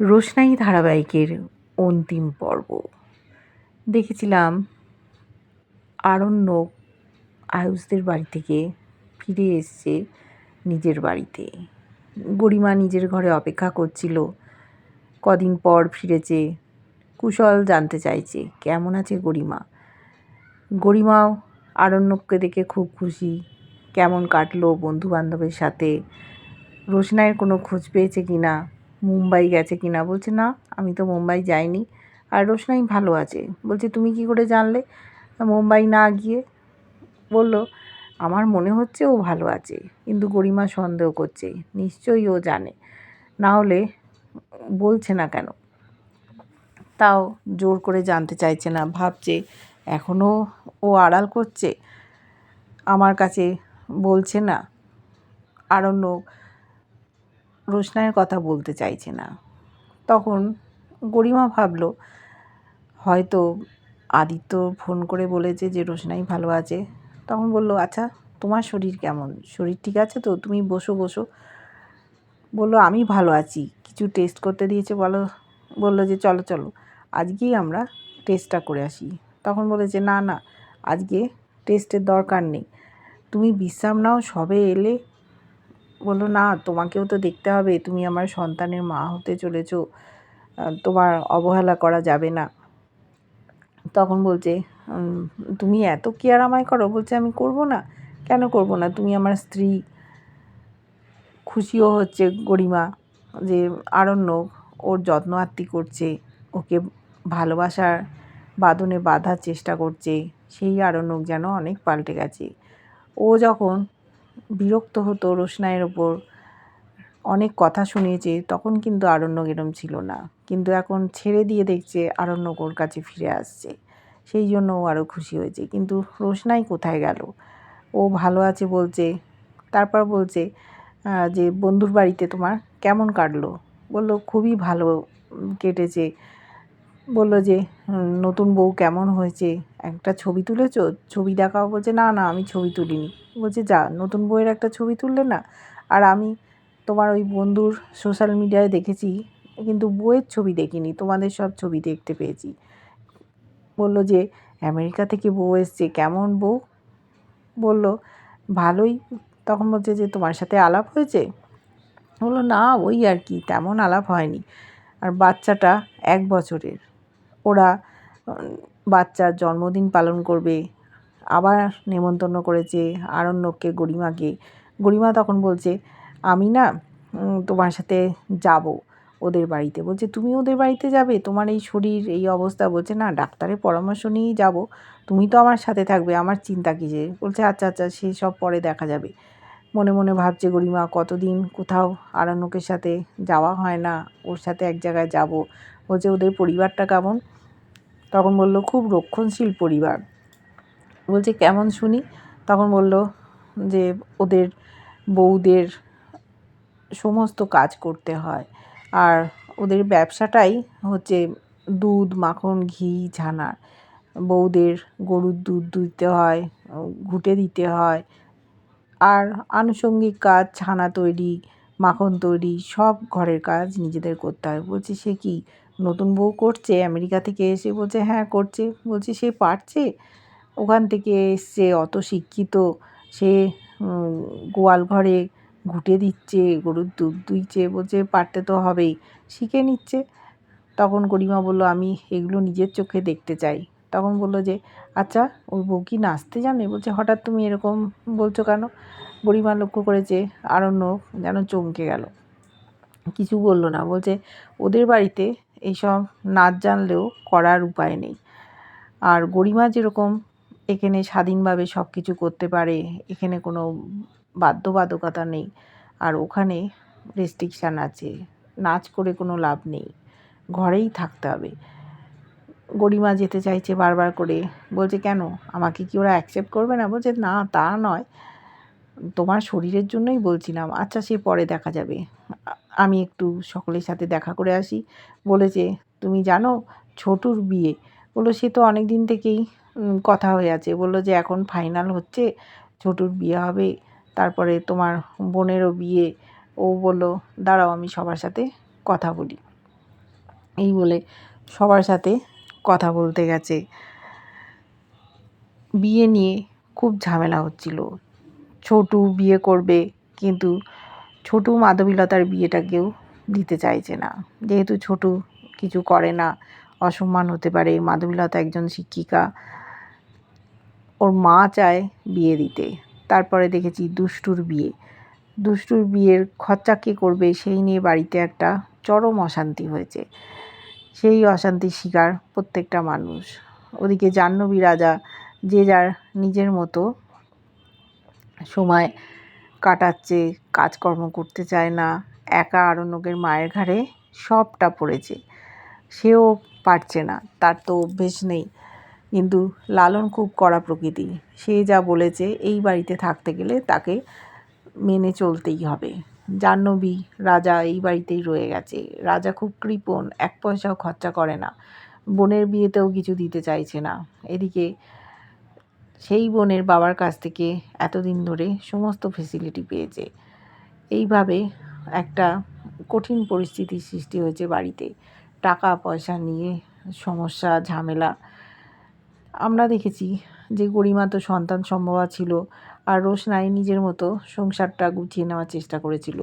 রোশনাই ধারাবাহিকের অন্তিম পর্ব। দেখেছিলাম আরণ্যক আয়ুষদের বাড়ি থেকে ফিরে এসছে নিজের বাড়িতে। গরিমা নিজের ঘরে অপেক্ষা করছিল। কদিন পর ফিরেছে। কুশল জানতে চাইছে, কেমন আছে গরিমা? গরিমাও আরণ্যককে দেখে খুব খুশি। কেমন কাটলো বন্ধু বান্ধবের সাথে? রোশনাইয়ের কোনো খোঁজ পেয়েছে কি না? মুম্বাই গেছে কি না? বলছে, না, আমি তো মুম্বাই যাইনি। আর রোশনাই ভালো আছে। বলছে, তুমি কি করে জানলে? মুম্বাই না গিয়ে বলল, আমার মনে হচ্ছে ও ভালো আছে, কিন্তু গরিমা সন্দেহ করছে, নিশ্চয়ই ও জানে। না হলে বলছে না কেন? তাও জোর করে জানতে চাইছে না, ভাবছে এখনও ও আড়াল করছে। আমার কাছে বলছে না আরণ্য রোশনাইয়ের কথা বলতে চাইছে না। তখন গরিমা ভাবল, হয়তো আদিত্য ফোন করে বলেছে যে রোশনাই ভালো আছে। তখন বলল আচ্ছা তোমার শরীর কেমন? শরীর ঠিক আছে তো? তুমি বসো বসো। বলল, আমি ভালো আছি। কিছু টেস্ট করতে দিয়েছে বলো? বলল যে, চলো চলো, আজকেই আমরা টেস্টটা করে আসি। তখন বলেছে না না, আজকে টেস্টের দরকার নেই। তুমি বিশ্রাম নাও, সবে এলে বলল, না, তোমাকেও তো দেখতে হবে, তুমি আমার সন্তানের মা হতে চলেছ তোমার অবহেলা করা যাবে না। তখন বলছে তুমি এত কেয়ার আমায় করো? বলছে, আমি করব না, কেন করব না? তুমি আমার স্ত্রী, খুশিও হচ্ছে গরিমা, যে আরণ্য, ওর যত্ন আত্মি করছে, ওকে ভালোবাসার বাঁধনে বাঁধার চেষ্টা করছে, সেই আরণ্যক যেন অনেক পাল্টে গেছে। ও যখন বিরক্ত হতো রোশনাইয়ের ওপর। অনেক কথা শুনিয়েছে, তখন কিন্তু আরণ্যক এরম ছিল না। কিন্তু এখন ছেড়ে দিয়ে দেখছে আরণ্যক ওর কাছে ফিরে আসছে। সেই জন্য ও আরও খুশি হয়েছে। কিন্তু রোশনাই কোথায় গেল? ও ভালো আছে বলছে, তারপর বলছে যে বন্ধুর বাড়িতে তোমার কেমন কাটলো? বলল, খুবই ভালো কেটেছে। বলল যে নতুন বউ কেমন হয়েছে? একটা ছবি তুলেছো? ছবি দেখাও? বলছে, না না, আমি ছবি তুলিনি। বলছে, যা, নতুন বইয়ের একটা ছবি তুললে না। আর আমি তোমার ওই বন্ধুর সোশ্যাল মিডিয়ায় দেখেছি, কিন্তু বইয়ের ছবি দেখিনি, তোমাদের সব ছবি দেখতে পেয়েছি। বলল যে, আমেরিকা থেকে বউ এসছে, কেমন বউ? বলল, ভালোই। তখন বলছে যে, তোমার সাথে আলাপ হয়েছে? বলল, না, ওই আর কি, তেমন আলাপ হয়নি। আর বাচ্চাটা এক বছরের, ওরা, বাচ্চার জন্মদিন পালন করবে আবার নেমন্তন্ন করেছে আরণ্যককে গরিমাকে। গরিমা তখন বলছে, আমি না তোমার সাথে যাব ওদের বাড়িতে। বলছে, তুমি ওদের বাড়িতে যাবে? তোমার এই শরীর, এই অবস্থা? বলছে, না, ডাক্তারের পরামর্শ নিয়েই যাব। তুমি তো আমার সাথে থাকবে, আমার চিন্তা কী যে বলছে আচ্ছা আচ্ছা সে সব পরে দেখা যাবে। মনে মনে ভাবছে গরিমা, কতদিন কোথাও আরণ্যকের সাথে যাওয়া হয় না, ওর সাথে এক জায়গায় যাব। বলছে, ওদের পরিবারটা কেমন? তখন বলল, খুব রক্ষণশীল পরিবার। বলছে, কেমন শুনি? তখন বলল যে, ওদের বউদের সমস্ত কাজ করতে হয়। আর ওদের ব্যবসাটাই হচ্ছে দুধ, মাখন, ঘি ছানা বউদের গরুর দুধ দিতে হয়, ঘুটে দিতে হয়। আর আনুষঙ্গিক কাজ, ছানা তৈরি, মাখন তৈরি, সব ঘরের কাজ নিজেদের করতে হয়। বলছি, সে কি নতুন বউ করছে? আমেরিকা থেকে এসে বলছে হ্যাঁ করছে। বলছি, সে পারছে? ওখান থেকে এসছে, অত শিক্ষিত। সে গোয়াল ঘরে ঘুটে দিচ্ছে, গরুর দুধ দুইছে, বলছে, পারতে তো হবেই। শিখে নিচ্ছে। তখন গরিমা বলল, আমি এগুলো নিজের চোখে দেখতে চাই। তখন বলল যে আচ্ছা ওই বউ কি নাচতে জানে? বলছে, হঠাৎ তুমি এরকম বলছো কেন? গরিমা লক্ষ্য করেছে আরণ্য যেন চমকে গেল। কিছু বলল না। বলছে, ওদের বাড়িতে এইসব নাচ জানলেও করার উপায় নেই। আর গরিমা যেরকম এখানে স্বাধীনভাবে সব কিছু করতে পারে, এখানে কোনো বাধ্যবাধকতা নেই। আর ওখানে রেস্ট্রিকশান আছে, নাচ করে কোনো লাভ নেই, ঘরেই থাকতে হবে। গরিমা যেতে চাইছে বারবার করে, বলছে, কেন? আমাকে কি ওরা অ্যাকসেপ্ট করবে না? বলছে, না, তা নয়। তোমার শরীরের জন্যই বলছিলাম। আচ্ছা সে পরে দেখা যাবে। আমি একটু সকলের সাথে দেখা করে আসি। বলেছে, তুমি জানো, ছোটুর বিয়ে। বলল, সে তো অনেক দিন থেকেই কথা হয়ে আছে। বলল যে, এখন ফাইনাল হচ্ছে, ছোটুর বিয়ে হবে, তারপরে তোমার বোনেরও বিয়ে। ও বলল, দাঁড়াও, আমি সবার সাথে কথা বলি। এই বলে সবার সাথে কথা বলতে গেছে। বিয়ে নিয়ে খুব ঝামেলা হচ্ছিল। ছোটু বিয়ে করবে, কিন্তু ছোটু মাধবীলতার বিয়েটাকেও দিতে চাইছে না। যেহেতু ছোটু কিছু করে না, অসম্মান হতে পারে। মাধবীলতা একজন শিক্ষিকা ওর মা চায় বিয়ে দিতে। তারপরে দেখেছি দুষ্টুর বিয়ে। দুষ্টুর বিয়ের খরচা কে করবে সেই নিয়ে বাড়িতে একটা চরম অশান্তি হয়েছে। সেই অশান্তির শিকার প্রত্যেকটা মানুষ। ওদিকে জাহ্নবী রাজা যে যার নিজের মতো সময় কাটাচ্ছে, কাজকর্ম করতে চায় না, একা আরণ্যকের মায়ের ঘাড়ে সবটা পড়েছে। সেও পারছে না, তার তো অভ্যেস নেই। কিন্তু লালন খুব কড়া প্রকৃতি। সে যা বলেছে, এই বাড়িতে থাকতে গেলে তাকে মেনে চলতেই হবে। জাহ্নবী, রাজা এই বাড়িতেই রয়ে গেছে। রাজা খুব কৃপণ, এক পয়সাও খরচা করে না। বোনের বিয়েতেও কিছু দিতে চাইছে না। এদিকে সেই বোনের বাবার কাছ থেকে এতদিন ধরে সমস্ত ফেসিলিটি পেয়েছে। এইভাবে একটা কঠিন পরিস্থিতির সৃষ্টি হয়েছে বাড়িতে। টাকা পয়সা নিয়ে সমস্যা, ঝামেলা আমরা দেখেছি যে গরিমা তো সন্তান সম্ভবা ছিল আর রোশনাই নিজের মতো সংসারটা গুছিয়ে নেওয়ার চেষ্টা করেছিল।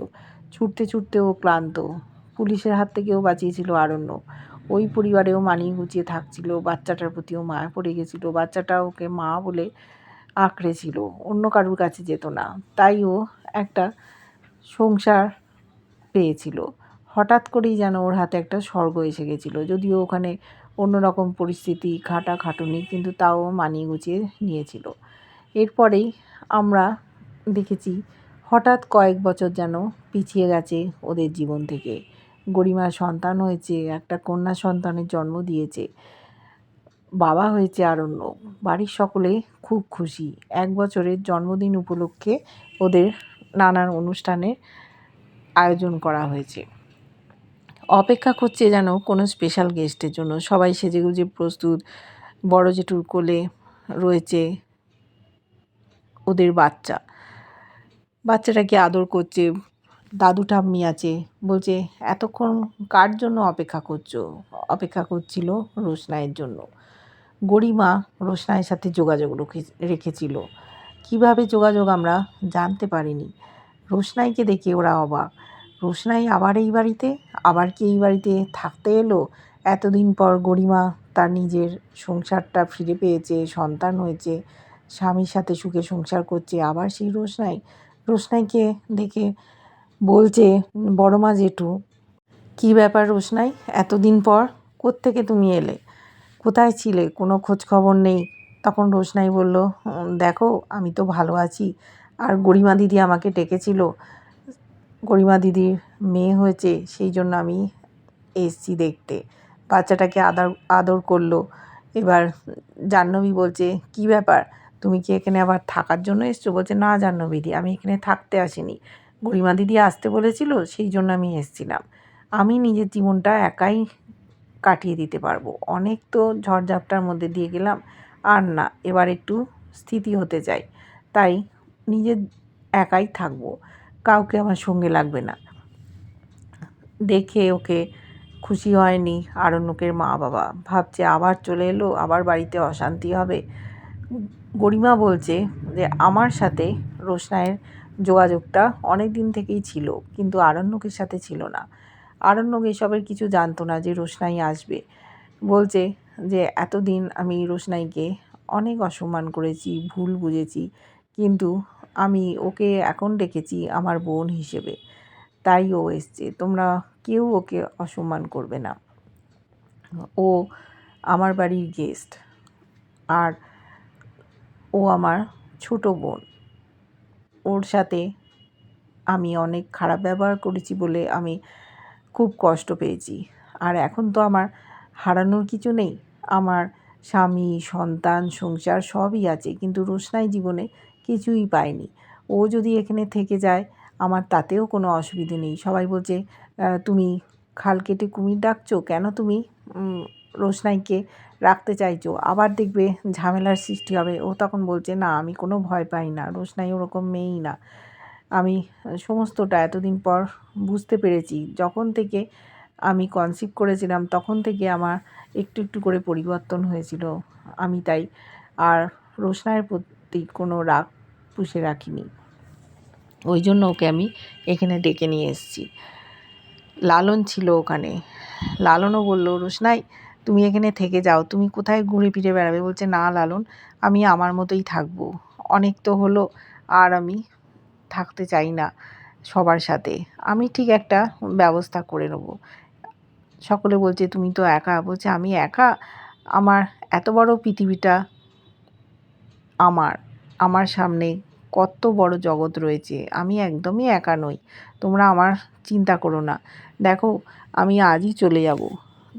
ছুটতে ছুটতে ও ক্লান্ত। পুলিশের হাত থেকেও বাঁচিয়েছিল আরণ্য। ওই পরিবারেও মানিয়ে গুছিয়ে থাকছিল। বাচ্চাটার প্রতিও মায়া পড়ে গেছিল। বাচ্চাটা ওকে মা বলে আঁকড়েছিল অন্য কারুর কাছে যেত না। তাই ও একটা সংসার পেয়েছিল। হঠাৎ করেই যেন ওর হাতে একটা স্বর্গ এসে গেছিল। যদিও ওখানে অন্যরকম পরিস্থিতি খাটা খাটুনি কিন্তু তাও মানিয়ে গুছিয়ে নিয়েছিল। এরপরেই আমরা দেখেছি হঠাৎ কয়েক বছর যেন পিছিয়ে গেছে ওদের জীবন থেকে। গরিমার সন্তান হয়েছে, একটা কন্যা সন্তানের জন্ম দিয়েছে, বাবা হয়েছে আরণ্য বাড়ির সকলে খুব খুশি। এক বছরের জন্মদিন উপলক্ষে ওদের নানান অনুষ্ঠানের আয়োজন করা হয়েছে। অপেক্ষা করছে যেন কোনো স্পেশাল গেস্টের জন্য। সবাই সেজেগুজে প্রস্তুত। বড় জেঠুর কোলে রয়েছে ওদের বাচ্চা। বাচ্চাটাকে আদর করছে? দাদু ঠাম্মি আছে। বলছে, এতক্ষণ কার জন্য অপেক্ষা করছ? অপেক্ষা করছিল রোশনাইয়ের জন্য। গরিমা রোশনাইয়ের সাথে যোগাযোগ রেখেছিল। কীভাবে যোগাযোগ আমরা জানতে পারিনি। রোশনাইকে দেখে ওরা অবাক। রোশনাই আবার এই বাড়িতে, আবার কি এই বাড়িতে থাকতে এলো? এতদিন পর গরিমা তার নিজের সংসারটা ফিরে পেয়েছে, সন্তান হয়েছে, স্বামীর সাথে সুখে সংসার করছে, আবার সেই রোশনাই। রোশনাইকে দেখে বলছে, বড় মা জেঠু, কী ব্যাপার রোশনাই? এতদিন পর কোত্থেকে তুমি এলে? কোথায় ছিলে? কোনো খোঁজ খবর নেই? তখন রোশনাই বলল দেখো, আমি তো ভালো আছি। আর গরিমা দিদি আমাকে ডেকেছিল। গরিমা দিদির মেয়ে হয়েছে, সেই জন্য আমি এসছি দেখতে। বাচ্চাটাকে আদর আদর করল। এবার জাহ্নবী বলছে, কি ব্যাপার? তুমি কি এখানে আবার থাকার জন্য এসছো? বলছে, না জাহ্নবীদি আমি এখানে থাকতে আসিনি। গরিমা দিদি আসতে বলেছিল, সেই জন্য আমি এসছিলাম। আমি নিজের জীবনটা একাই কাটিয়ে দিতে পারব। অনেক তো ঝড়ঝাপটার মধ্যে দিয়ে গেলাম, আর না, এবার একটু স্থিতি হতে চাই। তাই নিজের একাই থাকব। কাউকে আমার সঙ্গে লাগবে না। দেখে ওকে খুশি হয়নি আরণ্যকের মা বাবা ভাবছে আবার চলে এলো, আবার বাড়িতে অশান্তি হবে। গরিমা বলছে যে, আমার সাথে রোশনায়ের যোগাযোগটা অনেক দিন থেকেই ছিল, কিন্তু আরণ্যকের সাথে ছিল না। আরণ্যক এসবের কিছু জানতো না যে রোশনাই আসবে। বলছে যে, এতদিন আমি রোশনাইকে অনেক অসম্মান করেছি, ভুল বুঝেছি, কিন্তু আমি ওকে এখন ডেকেছি আমার বোন হিসেবে। তাই ও এসছে। তোমরা কেউ ওকে অসম্মান করবে না। ও আমার বাড়ির গেস্ট আর ও আমার ছোট বোন। ওর সাথে আমি অনেক খারাপ ব্যবহার করেছি বলে আমি খুব কষ্ট পেয়েছি। আর এখন তো আমার হারানোর কিছু নেই। আমার স্বামী, সন্তান, সংসার সবই আছে। কিন্তু রোশনাই জীবনে কিছুই পায়নি। ও যদি এখানে থেকে যায়, আমার তাতেও কোনো অসুবিধে নেই। সবাই বলছে তুমি খাল কেটে কুমির ডাকছো? কেন তুমি রোশনাইকে রাখতে চাইছো? আবার দেখবে ঝামেলার সৃষ্টি হবে। ও তখন বলছে, না, আমি কোনো ভয় পাই না। রোশনাই ওরকম মেয়েই না। আমি সমস্তটা এতদিন পর বুঝতে পেরেছি। যখন থেকে আমি কনসিভ করেছিলাম, তখন থেকে আমার একটু একটু করে পরিবর্তন হয়েছিল। আমি তাই, আর রোশনায়ের প্রতি কোনো রাগ পুষে রাখিনি। ওই জন্য ওকে আমি এখানে ডেকে নিয়ে এসেছি। লালন ছিল ওখানে। লালনও বলল, রোশনাই, তুমি এখানে থেকে যাও। তুমি কোথায় ঘুরে ফিরে বেড়াবে? বলছে, না লালন, আমি আমার মতোই থাকব। অনেক তো হলো, আর আমি থাকতে চাই না সবার সাথে। আমি ঠিক একটা ব্যবস্থা করে নেব। সকলে বলছে, তুমি তো একা? বলছে, আমি একা? আমার এত বড় পৃথিবীটা আমার আমার সামনে কত বড় জগৎ রয়েছে, আমি একদমই একা নই। তোমরা আমার চিন্তা করো না। দেখো, আমি আজই চলে যাব।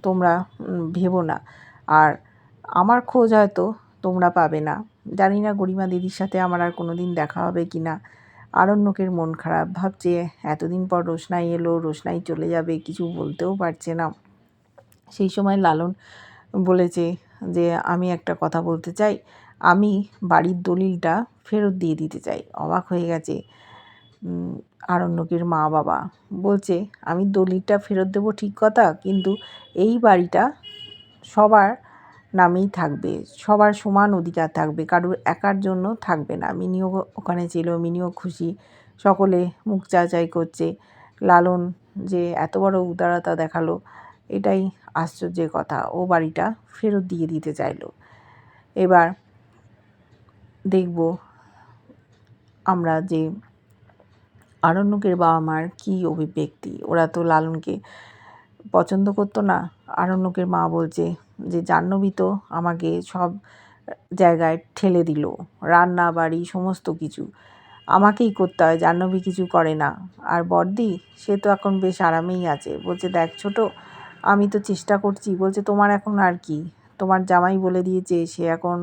তোমরা ভেবো না। আর আমার খোঁজ হয়তো তোমরা পাবে না। জানি না গরিমা দিদির সাথে আমার আর কোনো দিন দেখা হবে কি না। আরণ্যকের মন খারাপ, ভাবছে এতদিন পর রোশনাই এলো, রোশনাই চলে যাবে, কিছু বলতেও পারছে না। সেই সময় লালন বলেছে যে, আমি একটা কথা বলতে চাই। আমি বাড়ির দলিলটা ফেরত দিয়ে দিতে চাই। অবাক হয়ে গেছে আরণ্যকের মা বাবা। বলছে, আমি দলিলটা ফেরত দেবো ঠিক কথা, কিন্তু এই বাড়িটা সবার নামেই থাকবে, সবার সমান অধিকার থাকবে, কারোর একার জন্য থাকবে না। মিনিও ওখানে ছিল, মিনিও খুশি, সকলে মুখ চাচাই করছে। লালন যে এত বড় উদারতা দেখাল, এটাই আশ্চর্যের কথা। ও বাড়িটা ফেরত দিয়ে দিতে চাইলো। এবার দেখব আমরা যে আরণ্যকের বাবা মার কী অভিব্যক্তি। ওরা তো লালনকে পছন্দ করতো না। আরণ্যকের মা বলছে যে, জাহ্নবী তো আমাকে সব জায়গায় ঠেলে দিল। রান্না, বাড়ি, সমস্ত কিছু। আমাকেই করতে হয়। জাহ্নবী কিছু করে না। আর বর্দি সে তো এখন বেশ আরামেই আছে। বলছে, দেখ ছোট, আমি তো চেষ্টা করছি। বলছে, তোমার এখন আর কি? তোমার জামাই বলে দিয়েছে, সে এখন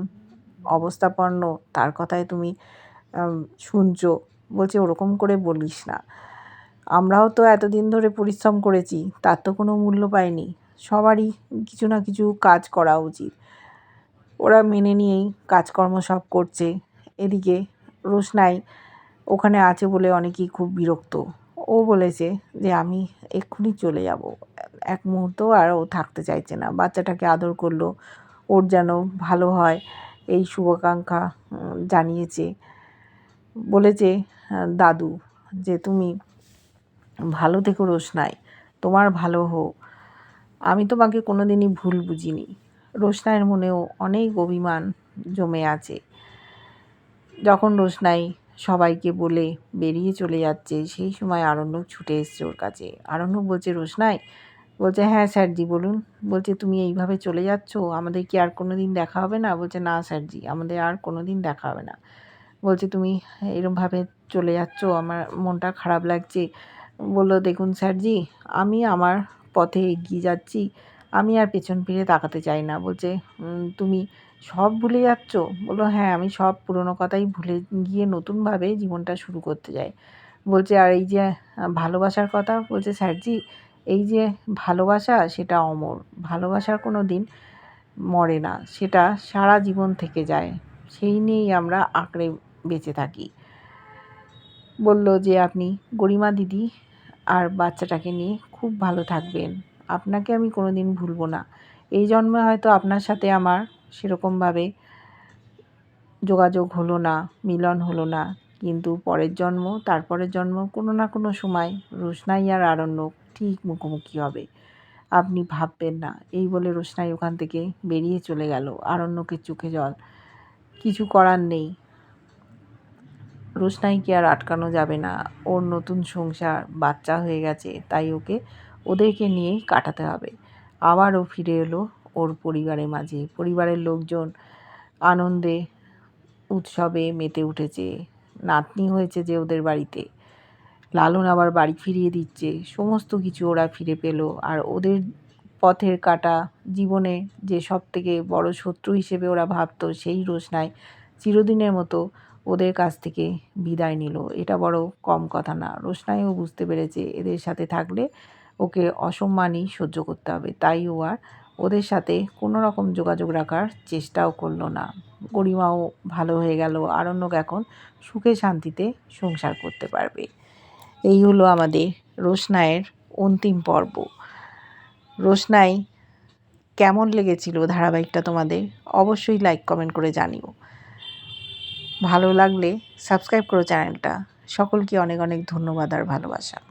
অবস্থাপন্ন তার কথায় তুমি শুনছো। বলছে, ওরকম করে বলিস না। আমরাও তো এতদিন ধরে পরিশ্রম করেছি, তার তো কোনো মূল্য পায়নি সবারই কিছু না কিছু কাজ করা উচিত। ওরা মেনে নিয়েই কাজকর্ম সব করছে। এদিকে রোশনাই ওখানে আছে বলে অনেকেই খুব বিরক্ত। ও বলেছে যে, আমি এক্ষুনি চলে যাব। এক মুহূর্ত আর ও থাকতে চাইছে না। বাচ্চাটাকে আদর করল। ওর যেন ভালো হয়। এই শুভাকাঙ্ক্ষা জানিয়েছে। বলেছে দাদু, যে তুমি ভালো থেকো রোশনাই তোমার ভালো হোক। আমি তোমাকে কোনো দিনই ভুল বুঝিনি। রোশনাইয়ের মনেও অনেক অভিমান জমে আছে। যখন রোশনাই সবাইকে বলে বেরিয়ে চলে যাচ্ছে, সেই সময় আরণ্যক ছুটে এসছে ওর কাছে। আরণ্যক বলছে রোশনাই বলছে হ্যাঁ স্যারজি, বলুন। বলছে, তুমি এইভাবে চলে যাচ্ছ, আমাদের কি আর কোনো দিন দেখা হবে না? বলছে, না স্যারজি, আমাদের আর কোনো দিন দেখা হবে না। বলছে, তুমি এরমভাবে চলে যাচ্ছ, আমার মনটা খারাপ লাগছে। বলল, দেখুন স্যারজি, আমি আমার পথে এগিয়ে যাচ্ছি, আমি আর পেছন ফিরে তাকাতে চাই না। বলছে তুমি সব ভুলে যাচ্ছ? বলল হ্যাঁ আমি সব পুরনো কথাই ভুলে গিয়ে নতুনভাবে জীবনটা শুরু করতে যাই বলছে, আর এই যে ভালোবাসার কথা? বলছে, স্যারজি এই যে ভালোবাসা, সেটা অমর। ভালোবাসার কোনো দিন মরে না, সেটা সারা জীবন থেকে যায়। সেই নিয়েই আমরা আঁকড়ে বেঁচে থাকি। বলল যে, আপনি গরিমা দিদি আর বাচ্চাটাকে নিয়ে খুব ভালো থাকবেন। আপনাকে আমি কোনো দিন ভুলবো না। এই জন্মে হয়তো আপনার সাথে আমার সেরকমভাবে যোগাযোগ হলো না, মিলন হলো না। কিন্তু পরের জন্ম, তারপরের জন্ম কোনো না কোনো সময় রোশনাই আর আরণ্যক ঠিক মুখোমুখি হবে। আপনি ভাববেন না। এই বলে রোশনাই ওখান থেকে বেরিয়ে চলে গেল। আরণ্যকের চোখে জল। কিছু করার নেই। রোশনাইকে আর আটকানো যাবে না। ওর নতুন সংসার বাচ্চা হয়ে গেছে। তাই ওকে ওদেরকে নিয়েই কাটাতে হবে। আবারও ফিরে এলো ওর পরিবারের মাঝে। পরিবারের লোকজন আনন্দে উৎসবে মেতে উঠেছে। নাতনি হয়েছে যে ওদের বাড়িতে। লালন আবার বাড়ি ফিরিয়ে দিচ্ছে। সমস্ত কিছু ওরা ফিরে পেল। আর ওদের পথের কাটা জীবনে যে সব থেকে বড় শত্রু হিসেবে ওরা ভাবতো, সেই রোশনায় চিরদিনের মতো ওদের কাছ থেকে বিদায় নিল। এটা বড় কম কথা না। রোশনাইও বুঝতে পেরেছে এদের সাথে থাকলে ওকে অসম্মানই সহ্য করতে হবে। তাই ও আর ওদের সাথে কোনো রকম যোগাযোগ রাখার চেষ্টাও করল না। গরিমাও ভালো হয়ে গেল। আরণ্যক এখন সুখে শান্তিতে সংসার করতে পারবে। এই হলো আমাদের রোশনায়ের অন্তিম পর্ব। রোশনাই, কেমন লেগেছিল ধারাবাহিকটা তোমাদের? অবশ্যই লাইক কমেন্ট করে জানিও। ভালো লাগলে সাবস্ক্রাইব করো চ্যানেলটা সকলকে অনেক অনেক ধন্যবাদ আর ভালোবাসা।